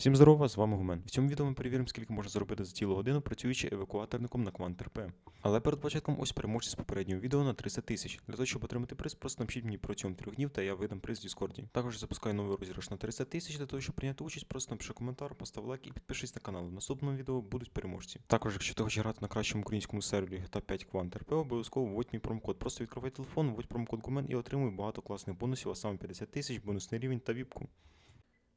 Всім здорова, з вами Гумен. В цьому відео ми перевіримо, скільки можна заробити за цілу годину, працюючи евакуаторником на Квант РП. Але перед початком ось переможці з попереднього відео на 300 тисяч. Для того, щоб отримати приз, просто напишіть мені протягом трьох днів, та я видам приз в Діскорді. Також запускаю новий розіграш на 300 тисяч. Для того, щоб прийняти участь, просто напиши коментар, постав лайк і підпишись на канал. В наступному відео будуть переможці. Також, якщо ти хочеш грати на кращому українському сервері GTA 5 Квант РП, обов'язково вводь мій промокод. Просто відкривай телефон, вводь промокод Гумен і отримуй багато класних бонусів, а саме 50 тисяч, бонусний рівень та віпку.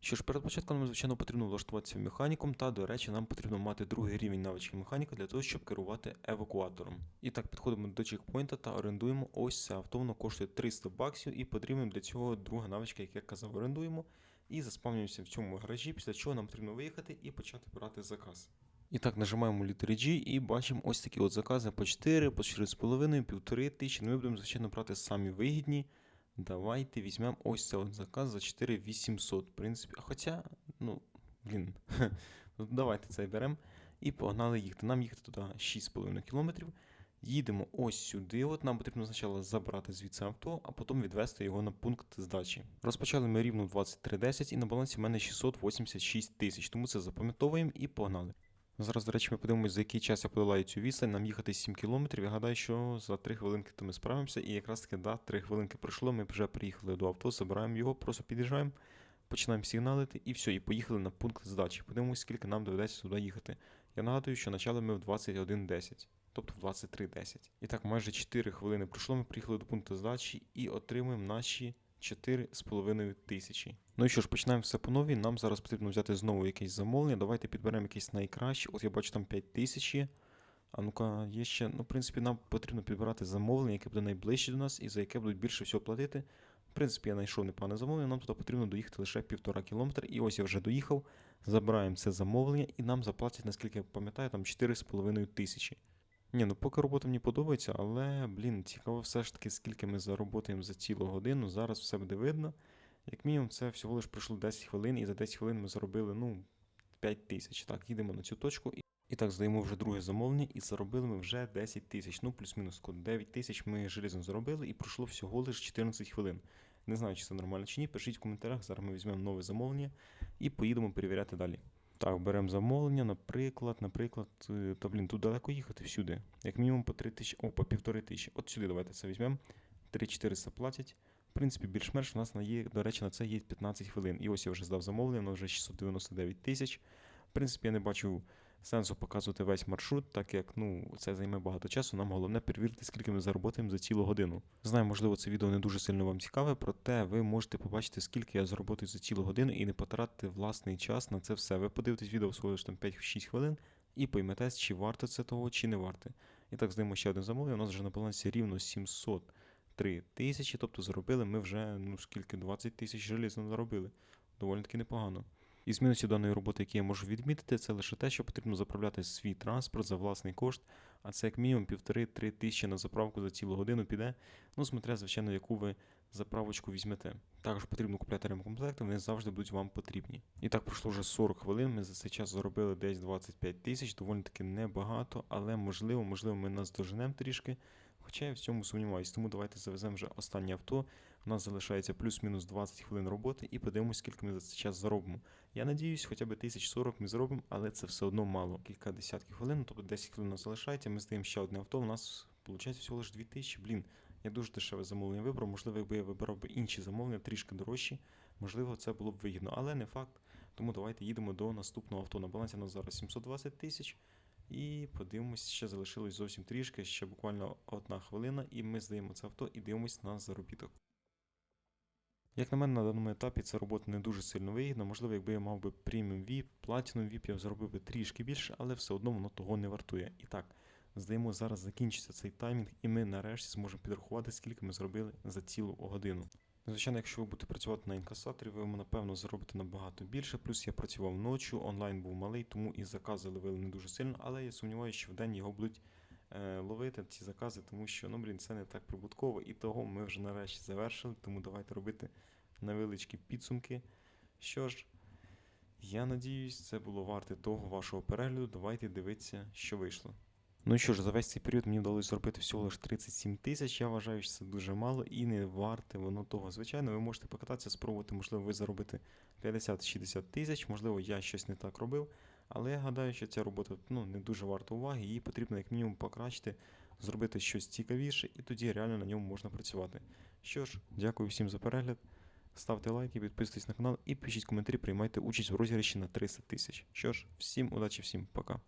Що ж, перед початком нам, звичайно, потрібно влаштуватися механіком, та, до речі, нам потрібно мати другий рівень навички механіка для того, щоб керувати евакуатором. І так, підходимо до чекпоінта та орендуємо ось це авто, воно коштує 300 баксів, і потрібно для цього друга навичка, як я казав, орендуємо. І заспавнюємося в цьому гаражі, після чого нам потрібно виїхати і почати брати заказ. І так, нажимаємо літери G і бачимо ось такі от закази по 4, по 4,5, півтори тисячі. Ну, ми будемо, звичайно, брати самі вигідні. Давайте візьмемо ось цей заказ за 4800, в принципі. Хоча, ну, блін, ну, давайте цей беремо і погнали їхати. Нам їхати туди 6,5 кілометрів. Їдемо ось сюди. От нам потрібно спочатку забрати звідси авто, а потім відвести його на пункт здачі. Розпочали ми рівно 23.10 і на балансі в мене 686 тисяч, тому це запам'ятовуємо і погнали. Зараз, до речі, ми подивимося, за який час я подолаю цю відстань. Нам їхати 7 кілометрів. Я гадаю, що за 3 хвилинки то ми справимося. І якраз таки, да, 3 хвилинки пройшло. Ми вже приїхали до авто, забираємо його, просто під'їжджаємо, починаємо сигналити і все, і поїхали на пункт здачі. Подивимося, скільки нам доведеться туди їхати. Я нагадую, що почали ми в 21.10, тобто в 23.10. І так, майже 4 хвилини пройшло. Ми приїхали до пункту здачі і отримуємо наші 4,5 тисячі. Ну і що ж, починаємо все по новій. Нам зараз потрібно взяти знову якесь замовлення. Давайте підберемо якесь найкраще. От я бачу там 5 тисячі. А ну-ка, є ще. Ну, в принципі, нам потрібно підбирати замовлення, яке буде найближче до нас і за яке будуть більше всього платити. В принципі, я знайшов непогане замовлення, нам туди потрібно доїхати лише півтора кілометра. І ось я вже доїхав. Забираємо це замовлення і нам заплатять, наскільки я пам'ятаю, там 4,5 тисячі. Ні, ну поки робота мені подобається, але, блін, цікаво все ж таки, скільки ми заработаємо за цілу годину. Зараз все буде видно. Як мінімум, це всього лиш пройшло 10 хвилин, і за 10 хвилин ми заробили, ну, 5 тисяч. Так, їдемо на цю точку. І, так, здаємо вже друге замовлення, і заробили ми вже 10 тисяч. Ну, плюс-мінус 9 тисяч ми желізно заробили, і пройшло всього лиш 14 хвилин. Не знаю, чи це нормально чи ні. Пишіть в коментарях. Зараз ми візьмемо нове замовлення і поїдемо перевіряти далі. Так, беремо замовлення, наприклад, наприклад, е, та блін, тут далеко їхати всюди. Як мінімум по 3 тисячі, о, по півтори тисячі. От сюди давайте це візьмемо. 3400 платять. В принципі, більш-менш у нас на є, до речі, на це є 15 хвилин. І ось я вже здав замовлення, воно вже 699 тисяч. В принципі, я не бачу сенсу показувати весь маршрут, так як ну, це займе багато часу. Нам головне перевірити, скільки ми заработаємо за цілу годину. Знаю, можливо, це відео не дуже сильно вам цікаве, проте ви можете побачити, скільки я заработаю за цілу годину і не потратити власний час на це все. Ви подивитесь відео всього лише там 5-6 хвилин і поймете, чи варто це того, чи не варто. І так, здаємо ще одне замовлення. У нас вже на балансі рівно 703 тисячі, тобто заробили ми вже, ну скільки, 20 тисяч желізно заробили. Доволі таки непогано. Із мінусів даної роботи, які я можу відмітити, це лише те, що потрібно заправляти свій транспорт за власний кошт, а це як мінімум півтори-три тисячі на заправку за цілу годину піде. Ну, смотря, звичайно, яку ви заправочку візьмете. Також потрібно купляти ремкомплекти, вони завжди будуть вам потрібні. І так пройшло вже 40 хвилин. Ми за цей час заробили десь 25 тисяч, доволі таки небагато, але можливо, можливо, ми нас доженемо трішки. Хоча я в цьому сумніваюсь, тому давайте завеземо вже останнє авто. У нас залишається плюс-мінус 20 хвилин роботи і подивимось, скільки ми за цей час заробимо. Я надіюсь, хоча б 1040 ми зробимо, але це все одно мало. Кілька десятків хвилин, тобто 10 хвилин нас залишається. Ми здаємо ще одне авто. У нас виходить всього лише 2000. Блін, я дуже дешеве замовлення вибрав. Можливо, якби я вибирав би інші замовлення, трішки дорожчі, можливо, це було б вигідно, але не факт. Тому давайте їдемо до наступного авто. На балансі у нас зараз 720 тисяч. І подивимось, ще залишилось зовсім трішки, ще буквально одна хвилина, і ми здаємо це авто і дивимось на заробіток. Як на мене, на даному етапі ця робота не дуже сильно вигідна. Можливо, якби я мав би преміум VIP, Platinum VIP, я б заробив би трішки більше, але все одно воно того не вартує. І так, здаємо, зараз закінчиться цей таймінг, і ми нарешті зможемо підрахувати, скільки ми зробили за цілу годину. Звичайно, якщо ви будете працювати на інкасаторі, ви напевно заробите набагато більше. Плюс я працював ночі, онлайн був малий, тому і закази ловили не дуже сильно, але я сумніваюся, що в день його будуть е, ловити ці закази, тому що ну блін, це не так прибутково. І того ми вже нарешті завершили. Тому давайте робити невеличкі підсумки. Що ж, я надіюсь, це було варте того вашого перегляду. Давайте дивитися, що вийшло. Ну що ж, за весь цей період мені вдалося зробити всього лише 37 тисяч. Я вважаю, що це дуже мало і не варте воно того. Звичайно, ви можете покататися, спробувати, можливо, ви заробити 50-60 тисяч, можливо, я щось не так робив. Але я гадаю, що ця робота ну, не дуже варта уваги, її потрібно як мінімум покращити, зробити щось цікавіше, і тоді реально на ньому можна працювати. Що ж, дякую всім за перегляд. Ставте лайки, підписуйтесь на канал і пишіть коментарі, приймайте участь в розіграші на 300 тисяч. Що ж, всім удачі, всім пока.